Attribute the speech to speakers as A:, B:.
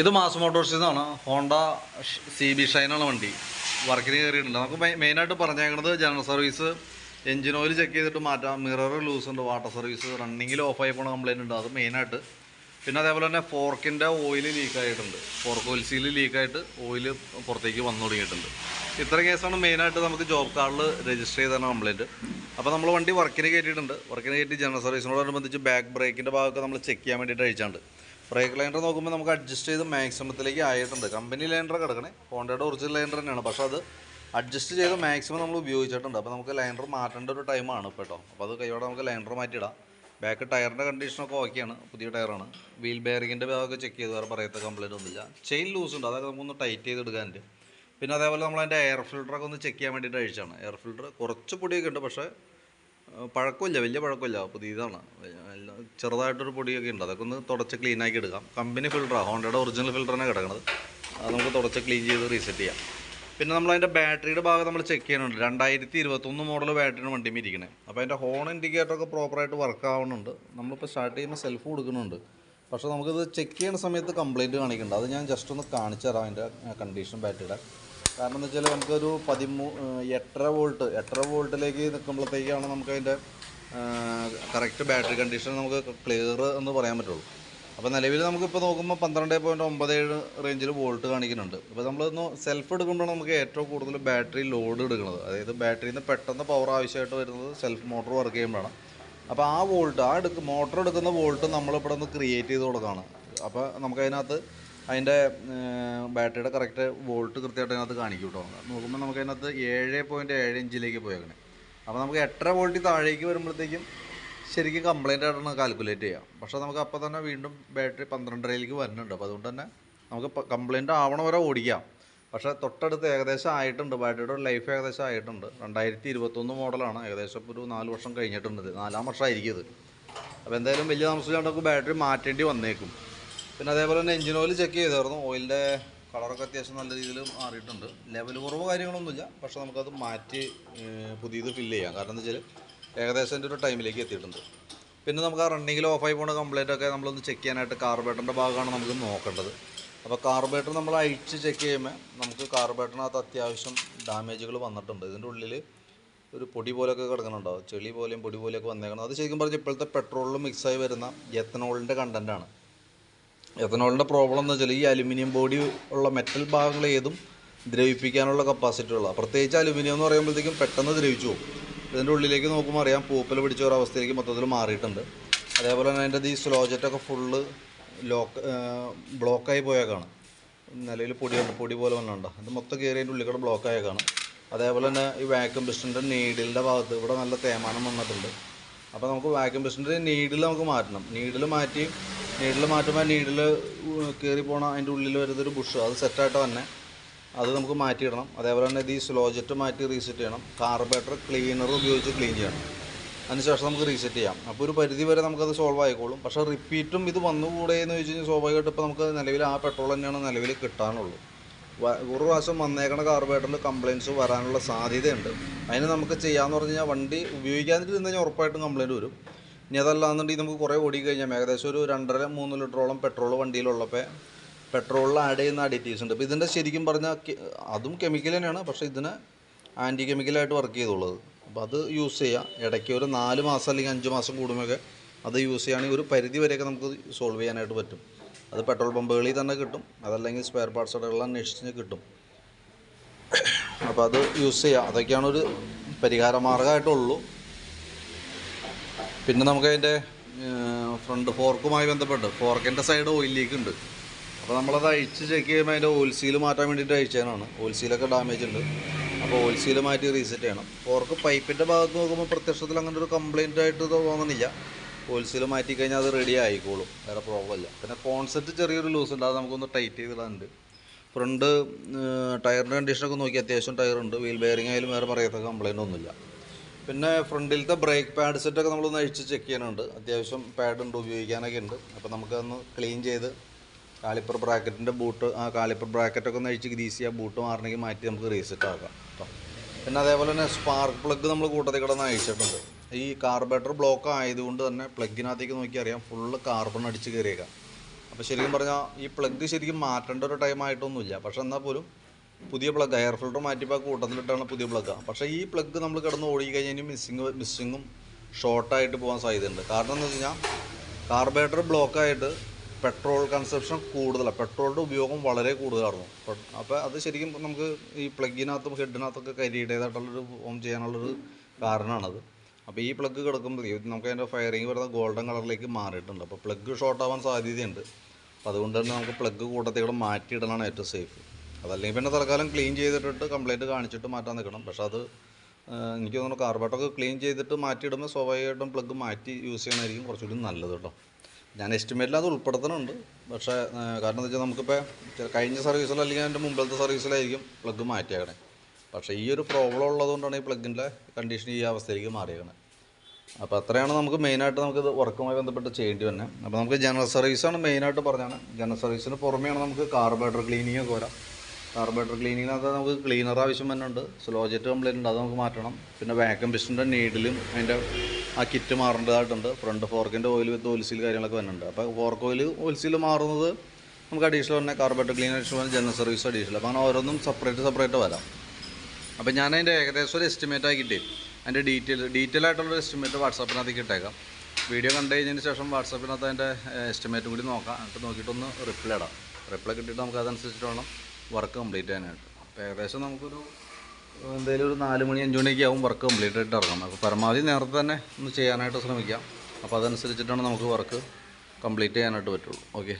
A: ഇത് മാസ് മോട്ടോഴ്സിൽ നിന്നാണ്. Honda C B ഷൈനാണ് വണ്ടി. വർക്കിന് കയറിയിട്ടുണ്ട്. നമുക്ക് മെയിനായിട്ട് പറഞ്ഞേക്കുന്നത് general service engine oil check ചെയ്തിട്ട് മാറ്റാം. മിറർ ലൂസ് ഉണ്ട് വാട്ടർ സർവീസ് റണ്ണിങ്ങിൽ ഓഫായി പോണ കംപ്ലയിന്റ് ഉണ്ട്. അത് മെയിനായിട്ട്. പിന്നെ അതേപോലെ തന്നെ ഫോർക്കിന്റെ ഓയിൽ ലീക്ക് ആയിട്ടുണ്ട്. ഫോർക്ക് ഓയിൽ സീൽ ലീക്കായിട്ട് ഓയിൽ പുറത്തേക്ക് വന്നു തുടങ്ങിയിട്ടുണ്ട്. ഇത്രയും കേസാണ് മെയിനായിട്ട് നമുക്ക് ജോബ് കാർഡിൽ രജിസ്റ്റർ ചെയ്താണ് കംപ്ലയിന്റ് അപ്പോൾ നമ്മൾ വണ്ടി വർക്കിന് കയറ്റിയിട്ടുണ്ട്. വർക്കിന് കയറ്റി ജനറൽ സർവീസിനോടനുബന്ധിച്ച് ബാക്ക് ബ്രേക്കിന്റെ ഭാഗമൊക്കെ നമ്മൾ ചെക്ക് ചെയ്യാൻ വേണ്ടിയിട്ട് അയച്ചാണ്ട്. ബ്രേക്ക് ലൈൻഡർ നോക്കുമ്പോൾ നമുക്ക് അഡ്ജസ്റ്റ് ചെയ്ത് മാക്സിമത്തിലേക്ക് ആയിട്ടുണ്ട്. കമ്പനി ലൈൻഡർ കിടക്കണേ. ഹോണ്ടയുടെ ഒറിജിനൽ ലൈൻഡർ തന്നെയാണ്. പക്ഷേ അത് അഡ്ജസ്റ്റ് ചെയ്ത് മാക്സിമം നമ്മൾ ഉപയോഗിച്ചിട്ടുണ്ട്. അപ്പോൾ നമുക്ക് ലൈൻഡർ മാറ്റേണ്ട ഒരു ടൈമാണ് ഇപ്പോൾ കേട്ടോ. അപ്പോൾ അത് കൈയോടെ നമുക്ക് ലൈൻഡർ മാറ്റിയിടാം. ബാക്ക് ടയറിന്റെ കണ്ടീഷനൊക്കെ ഓക്കെയാണ് പുതിയ ടയറാണ് വീൽ ബെയറിങ്ങിന്റെ ഭാഗമൊക്കെ ചെക്ക് ചെയ്ത് വേറെ പറയത്ത കംപ്ലൈന്റ് ഒന്നുമില്ല. ചെയിൻ ലൂസ് ഉണ്ട്. അതൊക്കെ നമുക്കൊന്ന് ടൈറ്റ് ചെയ്ത് എടുക്കാനുണ്ട് പിന്നെ അതേപോലെ നമ്മൾ അതിന്റെ എയർ ഫിൽറ്ററൊക്കെ ഒന്ന് ചെക്ക് ചെയ്യാൻ വേണ്ടിയിട്ട് അഴിച്ചാണ് എയർ ഫിൽറ്റർ കുറച്ച് പൊടിയൊക്കെ ഉണ്ട്. പക്ഷേ പഴക്കമില്ല വലിയ പഴക്കമില്ല. പുതിയതാണ്. ചെറുതായിട്ടൊരു പൊടിയൊക്കെ ഉണ്ട്. അതൊക്കെ ഒന്ന് തുടച്ച് ക്ലീൻ ആക്കി എടുക്കാം. കമ്പനി ഫിൽറ്ററാണ് ഹോണ്ടയുടെ ഒറിജിനൽ ഫിൽറ്ററാണ് കിടക്കുന്നത് അത് നമുക്ക് തുടച്ച് ക്ലീൻ ചെയ്ത് റീസെറ്റ് ചെയ്യാം. പിന്നെ നമ്മൾ അതിന്റെ ബാറ്ററിയുടെ ഭാഗം നമ്മൾ ചെക്ക് ചെയ്യാനുണ്ട് രണ്ടായിരത്തി ഇരുപത്തൊന്ന് മോഡൽ ബാറ്ററിയാണ് വണ്ടിയും ഇരിക്കുന്നത് അപ്പോൾ അതിന്റെ ഹോൺ ഇൻഡിക്കേറ്ററൊക്കെ പ്രോപ്പറായിട്ട് വർക്ക് ആവുന്നുണ്ട്. നമ്മളിപ്പോൾ സ്റ്റാർട്ട് ചെയ്യുമ്പോൾ സെൽഫ് കൊടുക്കുന്നുണ്ട്. പക്ഷേ നമുക്കിത് ചെക്ക് ചെയ്യുന്ന സമയത്ത് കംപ്ലൈന്റ് കാണിക്കുന്നുണ്ട്. അത് ഞാൻ ജസ്റ്റ് ഒന്ന് കാണിച്ചു തരാം അതിന്റെ കണ്ടീഷൻ ബാറ്ററിയുടെ കാരണം എന്ന് വെച്ചാൽ നമുക്കൊരു പതിമൂ എട്ടര വോൾട്ട് എട്ടര വോൾട്ടിലേക്ക് നിൽക്കുമ്പോഴത്തേക്കാണ് നമുക്ക് അതിന്റെ കറക്റ്റ് ബാറ്ററി കണ്ടീഷൻ നമുക്ക് ക്ലിയർ എന്ന് പറയാൻ പറ്റുള്ളൂ. അപ്പോൾ നിലവിൽ നമുക്കിപ്പോൾ നോക്കുമ്പോൾ പന്ത്രണ്ട് പോയിന്റ് ഒമ്പത് ഏഴ് റേഞ്ചിൽ വോൾട്ട് കാണിക്കുന്നുണ്ട്. അപ്പോൾ നമ്മളൊന്ന് സെൽഫ് എടുക്കുമ്പോഴാണ് നമുക്ക് ഏറ്റവും കൂടുതൽ ബാറ്ററി ലോഡ് എടുക്കുന്നത്. അതായത് ബാറ്ററിയിൽ നിന്ന് പെട്ടെന്ന് പവർ ആവശ്യമായിട്ട് വരുന്നത് സെൽഫ് മോട്ടോർ വർക്ക് ചെയ്യുമ്പോഴാണ്. അപ്പോൾ ആ വോൾട്ട് ആ എടുക്ക മോട്ടോർ എടുക്കുന്ന വോൾട്ട് നമ്മളിവിടെ നിന്ന് ക്രിയേറ്റ് ചെയ്ത് കൊടുക്കുകയാണ് അപ്പോൾ നമുക്കതിനകത്ത് അതിന്റെ ബാറ്ററിയുടെ കറക്റ്റ് വോൾട്ട് കൃത്യമായിട്ട് അതിനകത്ത് കാണിക്കും കേട്ടോ നോക്കുമ്പോൾ നമുക്ക് അതിനകത്ത് ഏഴ് പോയിന്റ് ഏഴ് ഇഞ്ചിലേക്ക് പോയേക്കണേ. അപ്പോൾ നമുക്ക് എട്ടര വോൾട്ടിൽ താഴേക്ക് വരുമ്പോഴത്തേക്കും ശരിക്കും കംപ്ലൈന്റ് ആയിട്ടാണ് കാൽക്കുലേറ്റ് ചെയ്യുക പക്ഷേ നമുക്ക് അപ്പോൾ തന്നെ വീണ്ടും ബാറ്ററി പന്ത്രണ്ടരയിലേക്ക് വരുന്നുണ്ട്. അപ്പോൾ അതുകൊണ്ട് തന്നെ നമുക്ക് കംപ്ലൈന്റ് ആവണ വരെ ഓടിക്കാം. പക്ഷേ തൊട്ടടുത്ത് ഏകദേശം ആയിട്ടുണ്ട്. ബാറ്ററിയുടെ ലൈഫ് ഏകദേശം ആയിട്ടുണ്ട്. രണ്ടായിരത്തി ഇരുപത്തൊന്ന് മോഡലാണ്. ഏകദേശം ഒരു നാല് വർഷം കഴിഞ്ഞിട്ടുണ്ട് നാലാം വർഷമായിരിക്കും ഇത്. അപ്പോൾ എന്തായാലും വലിയ താമസിച്ചാണ്ട് നമുക്ക് ബാറ്ററി മാറ്റേണ്ടി വന്നേക്കും. പിന്നെ അതേപോലെ തന്നെ എഞ്ചിൻ ഓയിൽ ചെക്ക് ചെയ്തായിരുന്നു. ഓയിലിന്റെ കളറൊക്കെ അത്യാവശ്യം നല്ല രീതിയിൽ മാറിയിട്ടുണ്ട്. ലെവൽ കുറവ് കാര്യങ്ങളൊന്നുമില്ല. പക്ഷെ നമുക്കത് മാറ്റി പുതിയത് ഫില്ല് ചെയ്യാം. കാരണം എന്താ വെച്ചാൽ ഏകദേശം എന്റെ ഒരു ടൈമിലേക്ക് എത്തിയിട്ടുണ്ട്. പിന്നെ നമുക്ക് ആ റണ്ണിങ്ങിൽ ഓഫായി പോകുന്ന കംപ്ലൈന്റ് ഒക്കെ നമ്മളൊന്ന് ചെക്ക് ചെയ്യാനായിട്ട് കാർബേറ്ററിന്റെ ഭാഗമാണ് നമുക്ക് നോക്കേണ്ടത്. അപ്പോൾ കാർബേറ്റർ നമ്മൾ അഴിച്ച് ചെക്ക് ചെയ്യുമ്പോൾ നമുക്ക് കാർബേറ്ററിനകത്ത് അത്യാവശ്യം ഡാമേജുകൾ വന്നിട്ടുണ്ട്. ഇതിന്റെ ഉള്ളിൽ ഒരു പൊടി പോലെയൊക്കെ കിടക്കുന്നുണ്ടാവും. ചെളി പോലെയും പൊടി പോലെയൊക്കെ വന്നേക്കണം അത് ശരിക്കും പറഞ്ഞാൽ ഇപ്പോഴത്തെ പെട്രോളിൽ മിക്സായി വരുന്ന എത്തനോളിന്റെ കണ്ടന്റാണ് എത്തനോളിന്റെ പ്രോബ്ലം എന്ന് വെച്ചാൽ ഈ അലുമിനിയം ബോഡി ഉള്ള മെറ്റൽ ഭാഗങ്ങൾ ഏതും ദ്രവിപ്പിക്കാനുള്ള കപ്പാസിറ്റി ഉള്ള പ്രത്യേകിച്ച് അലുമിനിയം എന്ന് പറയുമ്പോഴത്തേക്കും പെട്ടെന്ന് ദ്രവിച്ചു പോകും. ഇതിന്റെ ഉള്ളിലേക്ക് നോക്കുമ്പോൾ അറിയാം പൂപ്പൽ പിടിച്ച ഒരു അവസ്ഥയിലേക്ക് മൊത്തത്തിൽ മാറിയിട്ടുണ്ട്. അതേപോലെ തന്നെ അതിന്റെ ഈ സ്ലോജറ്റൊക്കെ ഫുള്ള് ലോക്ക് ബ്ലോക്കായി പോയേക്കാണ് നിലയിൽ പൊടിയുണ്ട് പൊടി പോലെ വന്നുണ്ട് അത് മൊത്തം കയറി അതിന്റെ ഉള്ളിൽ കൂടെ ബ്ലോക്ക് ആയേക്കാണ് അതേപോലെ തന്നെ ഈ വാക്യൂം പിസ്റ്റന്റെ നീഡിലിന്റെ ഭാഗത്ത് ഇവിടെ നല്ല തേമാനം വന്നിട്ടുണ്ട്. അപ്പോൾ നമുക്ക് വാക്യൂം പിസ്റ്റന്റെ നീഡിൽ നമുക്ക് മാറ്റണം. നീഡിൽ മാറ്റി നീഡിൽ മാറ്റുമ്പോൾ നീഡിൽ കയറി പോണ അതിന്റെ ഉള്ളിൽ വരുന്നൊരു ബുഷ് അത് സെറ്റായിട്ട് തന്നെ അത് നമുക്ക് മാറ്റിയിടണം. അതേപോലെ തന്നെ ഈ സ്ലോജറ്റ് മാറ്റി റീസെറ്റ് ചെയ്യണം. കാർബേറ്റർ ക്ലീനർ ഉപയോഗിച്ച് ക്ലീൻ ചെയ്യണം. അതിനുശേഷം നമുക്ക് റീസെറ്റ് ചെയ്യാം. അപ്പോൾ ഒരു പരിധി വരെ നമുക്കത് സോൾവ് ആയിക്കോളും. പക്ഷേ റിപ്പീറ്റും ഇത് വന്നുകൂടെ എന്ന് ചോദിച്ചു കഴിഞ്ഞാൽ സ്വാഭാവികമായിട്ട് ഇപ്പോൾ നമുക്ക് നിലവിൽ ആ പെട്രോൾ തന്നെയാണ് നിലവിൽ കിട്ടാനുള്ളൂ. ഒരു പ്രാവശ്യം വന്നേക്കണ കാർബേറ്ററിൽ കംപ്ലയിന്റ്സ് വരാനുള്ള സാധ്യതയുണ്ട്. അതിന് നമുക്ക് ചെയ്യാമെന്ന് പറഞ്ഞു കഴിഞ്ഞാൽ വണ്ടി ഉപയോഗിക്കാതിരുന്നു കഴിഞ്ഞാൽ ഉറപ്പായിട്ടും കംപ്ലയിന്റ് വരും. ഇനി അതല്ലാന്നുണ്ടെങ്കിൽ നമുക്ക് കുറേ ഓടി കഴിഞ്ഞാൽ ഏകദേശം ഒരു രണ്ടര മൂന്ന് ലിറ്ററോളം പെട്രോൾ വണ്ടിയിലുള്ളപ്പോൾ പെട്രോളിൽ ആഡ് ചെയ്യുന്ന അഡിറ്റീവ്സ് ഉണ്ട്. അപ്പോൾ ഇതിന്റെ ശരിക്കും പറഞ്ഞാൽ അതും കെമിക്കൽ തന്നെയാണ്. പക്ഷേ ഇതിന് ആന്റി കെമിക്കലായിട്ട് വർക്ക് ചെയ്തുള്ളത്. അപ്പോൾ അത് യൂസ് ചെയ്യാം. ഇടയ്ക്ക് ഒരു നാല് മാസം അല്ലെങ്കിൽ അഞ്ച് മാസം കൂടുമ്പോഴൊക്കെ അത് യൂസ് ചെയ്യുകയാണെങ്കിൽ ഒരു പരിധി വരെയൊക്കെ നമുക്ക് സോൾവ് ചെയ്യാനായിട്ട് പറ്റും. അത് പെട്രോൾ പമ്പുകളിൽ തന്നെ കിട്ടും. അതല്ലെങ്കിൽ സ്പെയർ പാർട്സ് കടകളിൽ അന്വേഷിച്ച് കിട്ടും. അപ്പോൾ അത് യൂസ് ചെയ്യാം. അതൊക്കെയാണ് ഒരു പരിഹാര മാർഗമായിട്ടുള്ളൂ. പിന്നെ നമുക്ക് അതിന്റെ ഫ്രണ്ട് ഫോർക്കുമായി ബന്ധപ്പെട്ട് ഫോർക്കിന്റെ സൈഡ് ഓയിൽ ലീക്ക് ഉണ്ട്. അപ്പോൾ നമ്മളത് അഴിച്ച് ചെക്ക് ചെയ്യുമ്പോൾ അതിന്റെ ഓയിൽ സീൽ മാറ്റാൻ വേണ്ടിയിട്ട് അഴിച്ചതാണ് ഓയിൽ സീലൊക്കെ ഡാമേജ് ഉണ്ട്. അപ്പോൾ ഓയിൽ സീൽ മാറ്റി റീസെറ്റ് ചെയ്യണം. ഫോർക്ക് പൈപ്പിന്റെ ഭാഗത്ത് നോക്കുമ്പോൾ പ്രത്യക്ഷത്തിൽ അങ്ങനെ ഒരു കംപ്ലയിന്റ് ആയിട്ട് തോന്നുന്നില്ല. ഓയിൽ സീൽ മാറ്റി കഴിഞ്ഞാൽ അത് റെഡി ആയിക്കോളും. വേറെ പ്രോബ്ലം ഇല്ല. പിന്നെ കോൺസെപ്റ്റ് ചെറിയൊരു ലൂസ് ഉണ്ട്. അത് നമുക്കൊന്ന് ടൈറ്റ് ചെയ്തിടാനുണ്ട് ഫ്രണ്ട് ടയറിന്റെ കണ്ടീഷനൊക്കെ നോക്കി അത്യാവശ്യം ടയറുണ്ട് വീൽ ബെയറിംഗ് ആയാലും വേറെ പറയാത്ത കംപ്ലയിന്റ് ഒന്നുമില്ല. പിന്നെ ഫ്രണ്ടിലത്തെ ബ്രേക്ക് പാഡ് സെറ്റൊക്കെ നമ്മളൊന്ന് അഴിച്ച് ചെക്ക് ചെയ്യാനുണ്ട്. അത്യാവശ്യം പാഡ് ഉണ്ട് ഉപയോഗിക്കാനൊക്കെ ഉണ്ട്. അപ്പോൾ നമുക്കതൊന്ന് ക്ലീൻ ചെയ്ത് കാലിപ്പർ ബ്രാക്കറ്റിന്റെ ബൂട്ട് ആ കാലിപ്പർ ബ്രാക്കറ്റൊക്കെ ഒന്ന് അഴിച്ച് ഗ്രീസ് ചെയ്യാം ബൂട്ട് മാറണമെങ്കിൽ മാറ്റി നമുക്ക് റീസെറ്റ് ആക്കാം കേട്ടോ പിന്നെ അതേപോലെ തന്നെ സ്പാർക്ക് പ്ലഗ് നമ്മൾ കൂട്ടത്തിൽ കിടന്ന് അഴിച്ചിട്ടുണ്ട്. ഈ കാർബേറ്റർ ബ്ലോക്ക് ആയതുകൊണ്ട് തന്നെ പ്ലഗിനകത്തേക്ക് നോക്കി അറിയാം ഫുള്ള് കാർബൺ അടിച്ച് കയറിയേക്കാം അപ്പോൾ ശരിക്കും പറഞ്ഞാൽ ഈ പ്ലഗ് ശരിക്കും മാറ്റേണ്ട ഒരു ടൈം ആയിട്ടൊന്നുമില്ല. പക്ഷെ എന്നാൽ പോലും പുതിയ പ്ലഗ് എയർ ഫിൽട്ടർ മാറ്റിയപ്പോൾ കൂട്ടത്തിലിട്ടാണ് പുതിയ പ്ലഗ് പക്ഷേ ഈ പ്ലഗ് നമ്മൾ കിടന്ന് ഓടി കഴിഞ്ഞാൽ മിസ്സിങ് മിസ്സിങ്ങും ഷോർട്ടായിട്ട് പോകാൻ സാധ്യതയുണ്ട്. കാരണം എന്ന് വെച്ച് കഴിഞ്ഞാൽ കാർബറേറ്റർ ബ്ലോക്കായിട്ട് പെട്രോൾ കൺസപ്ഷൻ കൂടുതലാണ് പെട്രോളിന്റെ ഉപയോഗം വളരെ കൂടുതലായിരുന്നു. അപ്പോൾ അത് ശരിക്കും നമുക്ക് ഈ പ്ലഗിനകത്തും ഹെഡിനകത്തൊക്കെ കരിയുടേതായിട്ടുള്ളൊരു ഫോം ചെയ്യാനുള്ളൊരു കാരണമാണത് അപ്പോൾ ഈ പ്ലഗ് കിടക്കുമ്പോൾ നമുക്ക് അതിന്റെ ഫയറിങ് വരുന്ന ഗോൾഡൻ കളറിലേക്ക് മാറിയിട്ടുണ്ട്. അപ്പോൾ പ്ലഗ് ഷോർട്ടാവാൻ സാധ്യതയുണ്ട്. അപ്പോൾ അതുകൊണ്ട് തന്നെ നമുക്ക് പ്ലഗ് കൂട്ടത്തിലൂടെ മാറ്റിയിടലാണ് ഏറ്റവും സേഫ് അതല്ലെങ്കിൽ പിന്നെ തൽക്കാലം ക്ലീൻ ചെയ്തിട്ടിട്ട് കംപ്ലൈന്റ് കാണിച്ചിട്ട് മാറ്റാൻ നിൽക്കണം. പക്ഷേ അത് എനിക്ക് തോന്നുന്നു കാർബേറ്റൊക്കെ ക്ലീൻ ചെയ്തിട്ട് മാറ്റിയിടുമ്പോൾ സ്വാഭാവികമായിട്ടും പ്ലഗ് മാറ്റി യൂസ് ചെയ്യണമായിരിക്കും കുറച്ചുകൂടി നല്ലത് കേട്ടോ. ഞാൻ എസ്റ്റിമേറ്റിൽ അത് ഉൾപ്പെടുത്തുന്നുണ്ട് പക്ഷേ കാരണം എന്താ നമുക്കിപ്പോൾ കഴിഞ്ഞ സർവീസിൽ അല്ലെങ്കിൽ അതിന്റെ മുമ്പിലത്തെ സർവീസിലായിരിക്കും പ്ലഗ് മാറ്റിയേക്കണേ. പക്ഷേ ഈ ഒരു പ്രോബ്ലം ഉള്ളതുകൊണ്ടാണ് ഈ പ്ലഗിന്റെ കണ്ടീഷൻ ഈ അവസ്ഥയിലേക്ക് മാറിയേക്കണേ. അപ്പോൾ അത്രയാണ് നമുക്ക് മെയിനായിട്ട് നമുക്കിത് വർക്കുമായി ബന്ധപ്പെട്ട് ചെയ്യേണ്ടി വന്നെ. അപ്പോൾ നമുക്ക് ജനറൽ സർവീസാണ് മെയിനായിട്ട് പറഞ്ഞാണ്. ജനറൽ സർവീസിന് പുറമെയാണ് നമുക്ക് കാർബൈഡർ ക്ലീനിങ്ങൊക്കെ വരാം. കാർബേറ്റർ ക്ലീനിങ്ങിനകത്ത് നമുക്ക് ക്ലീനർ ആവശ്യം വരുന്നുണ്ട് സ്ലോ ജെറ്റ് കംപ്ലീറ്റ് ഉണ്ട് അത് നമുക്ക് മാറ്റണം. പിന്നെ വാക്യൂം പിസ്റ്റിന്റെ നീഡിലും അതിന്റെ ആ കിറ്റ് മാറേണ്ടതായിട്ടുണ്ട്. ഫ്രണ്ട് ഫോർക്കിന്റെ ഓയിൽ വിത്ത് ഓൽസീൽ കാര്യങ്ങളൊക്കെ വരുന്നുണ്ട് അപ്പോൾ ഫോർക്ക് ഓയിൽ ഓൽസീൽ മാറുന്നത് നമുക്ക് അഡീഷണൽ തന്നെ carburettor cleaner additional general service additional അപ്പോൾ അങ്ങനെ ഓരോന്നും സെപ്പറേറ്റ് സെപ്പറേറ്റ് വരാം. അപ്പോൾ ഞാൻ അതിന്റെ ഏകദേശം ഒരു എസ്റ്റിമേറ്റ് ആക്കിയിട്ട് അതിന്റെ ഡീറ്റെയിൽ ഡീറ്റെയിൽ ആയിട്ടുള്ള എസ്റ്റിമേറ്റ് വാട്സാപ്പിനകത്തേക്ക് ഇട്ടേക്കാം. വീഡിയോ കണ്ടു കഴിഞ്ഞതിന് ശേഷം വാട്സാപ്പിനകത്ത് അതിന്റെ എസ്റ്റിമേറ്റും കൂടി നോക്കാം. എന്നിട്ട് നോക്കിയിട്ടൊന്ന് റിപ്ലൈ ഇടാം. റിപ്ലൈ കിട്ടിയിട്ട് നമുക്ക് അതനുസരിച്ചിട്ട് വേണം വർക്ക് കംപ്ലീറ്റ് ചെയ്യാനായിട്ട്. അപ്പോൾ ഏകദേശം നമുക്കൊരു എന്തെങ്കിലും ഒരു നാല് മണി അഞ്ച് മണിയൊക്കെ ആവും വർക്ക് കംപ്ലീറ്റ് ആയിട്ട് ഇറങ്ങണം അപ്പോൾ പരമാവധി നേരത്തെ തന്നെ ഒന്ന് ചെയ്യാനായിട്ട് ശ്രമിക്കാം. അപ്പോൾ അതനുസരിച്ചിട്ടാണ് നമുക്ക് വർക്ക് കംപ്ലീറ്റ് ചെയ്യാനായിട്ട് പറ്റുള്ളൂ. ഓക്കെ